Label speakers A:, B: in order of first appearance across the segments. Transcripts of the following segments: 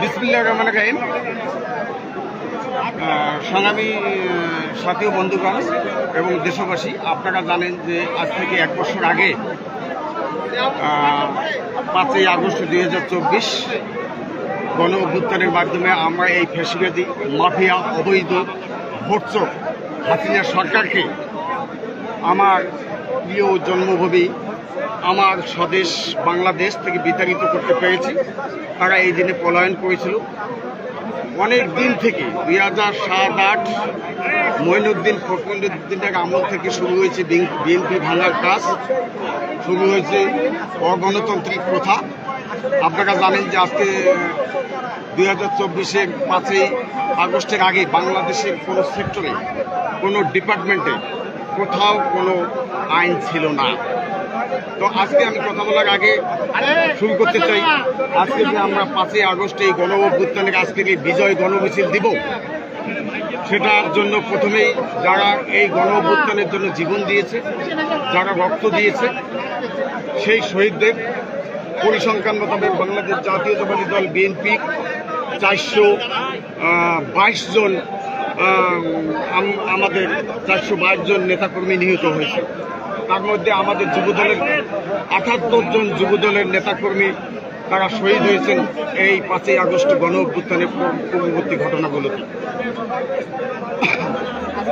A: বিসমিল্লাহ রহমান রাহিম। সংগ্রামী আহ, সাথী ও বন্ধুগণ এবং দেশবাসী আপনারা জানেন যে আজ থেকে এক বছর আগে পাঁচই আগস্ট দুই হাজার চব্বিশ গণ অভ্যুত্থানের মাধ্যমে আমরা এই ফেসিবাদী মাফিয়া অবৈধ ভোটচোর হাসিনা সরকারকে আমার প্রিয় জন্মভূমি আমার স্বদেশ বাংলাদেশ থেকে বিতাড়িত করতে পেরেছি। তারা এই দিনে পলায়ন করেছিল। অনেক দিন থেকে, দুই হাজার সাত আট মঈনুদ্দিন ফখরুদ্দিনের আমল থেকে শুরু হয়েছে বিএনপি ভাঙার কাজ। শুরু হয়েছে অগণতান্ত্রিক প্রথা। আপনারা জানেন যে আজকে দুই হাজার চব্বিশে পাঁচই আগস্টের আগে বাংলাদেশের কোনো সেক্টরে, কোনো ডিপার্টমেন্টে কোথাও কোনো আইন ছিল না। তো আজকে আমি কথা বলার আগে শুরু করতে চাই। আজকে যে আমরা পাঁচই আগস্টে এই গণ অভ্যুত্থানের আজকের এই বিজয় গণমিছিল দিব, সেটার জন্য প্রথমেই যারা এই গণ অভ্যুত্থানের জন্য জীবন দিয়েছে, যারা রক্ত দিয়েছে, সেই শহীদদের পরিসংখ্যান মোতাবেক বাংলাদেশ জাতীয়তাবাদী দল বিএনপি চারশো বাইশ জন আমাদের চারশো বাইশ জন নেতাকর্মী নিহত হয়েছে। তার মধ্যে আমাদের যুবদলের একাত্তর জন যুবদলের নেতাকর্মী তারা শহীদ হয়েছেন এই পাঁচই আগস্ট গণ অভ্যুত্থানের পূর্ববর্তী ঘটনাগুলোতে।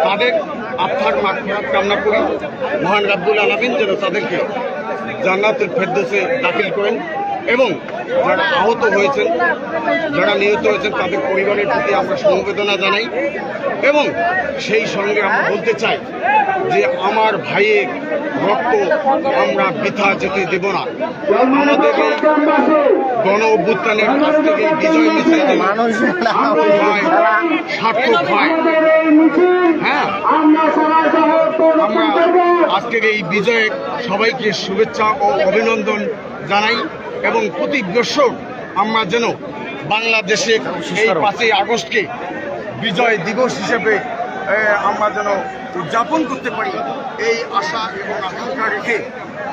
A: তাদের আত্মার মাঠ কামনা করি মহান রাব্বুল আলমিন যেন তাদেরকে জান্নাতের ফেরদোসে দাখিল করেন। এবং যারা আহত হয়েছেন, যারা নিহত হয়েছেন, তাদের পরিবারের প্রতি আমরা সমবেদনা জানাই। এবং সেই সঙ্গে আমরা বলতে চাই যে আমার ভাইয়ের রক্ত আমরা বৃথা যেতে দেব না। আমাদের গণ অভ্যুত্থানের কাছ থেকে বিজয় মিছিল সার্থক হয় হ্যাঁ আমরা আজকের এই বিজয়ে সবাইকে শুভেচ্ছা ও অভিনন্দন জানাই। এবং প্রতি বছর আমরা যেন বাংলাদেশের এই পাঁচই আগস্টকে বিজয় দিবস হিসেবে আমরা যেন উদযাপন করতে পারি এই আশা এবং আকাঙ্ক্ষা রেখে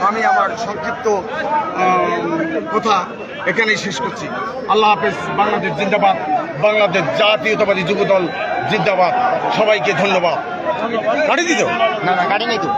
A: আমি আমার সংক্ষিপ্ত কথা এখানেই শেষ করছি। আল্লাহ হাফেজ, বাংলাদেশ জিন্দাবাদ, বাংলাদেশ জাতীয়তাবাদী যুবদল জিন্দাবাদ। সবাইকে ধন্যবাদ। গাড়ি দিত?
B: না না, গাড়ি নেই তো।